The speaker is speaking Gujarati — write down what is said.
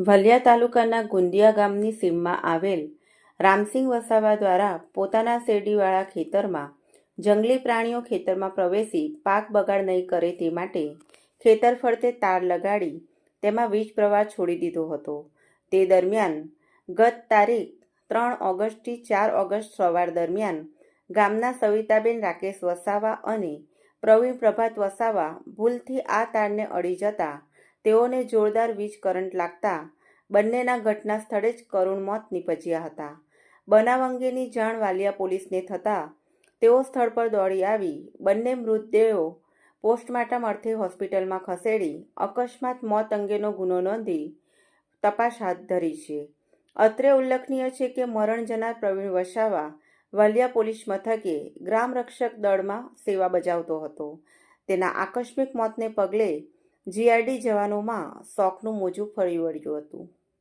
વલિયા તાલુકાના ગુંદિયા ગામની સીમમાં આવેલ રામસિંગ વસાવા દ્વારા પોતાના શેરડીવાળા ખેતરમાં જંગલી પ્રાણીઓ ખેતરમાં પ્રવેશી પાક બગાડ નહીં કરે તે માટે ખેતર ફરતે તાર લગાડી તેમાં વીજ પ્રવાહ છોડી દીધો હતો. તે દરમિયાન ગત તારીખ ત્રણ ઓગસ્ટથી ચાર ઓગસ્ટ સવાર દરમિયાન ગામના સવિતાબેન રાકેશ વસાવા અને પ્રવીણ પ્રભાત વસાવા ભૂલથી આ તારને અડી જતા તેઓને જોરદાર વીજ કરંટ લાગતા બંનેના ઘટના સ્થળે જ કરુણ મોત નીપજ્યા હતા. બનાવ અંગેની જાણ વાલિયા પોલીસને થતાં તેઓ સ્થળ પર દોડી આવી. બંને મૃતદેહો પોસ્ટમોર્ટમ અર્થે હોસ્પિટલમાં ખસેડી અકસ્માત મોત અંગેનો ગુનો નોંધી તપાસ હાથ ધરી છે. અત્રે ઉલ્લેખનીય છે કે મરણ જનાર પ્રવીણ વસાવા વાલિયા પોલીસ મથકે ગ્રામ રક્ષક દળમાં સેવા બજાવતો હતો. તેના આકસ્મિક મોતને પગલે જીઆરડી જવાનોમાં શોકનું મોજું ફરી વળ્યું હતું.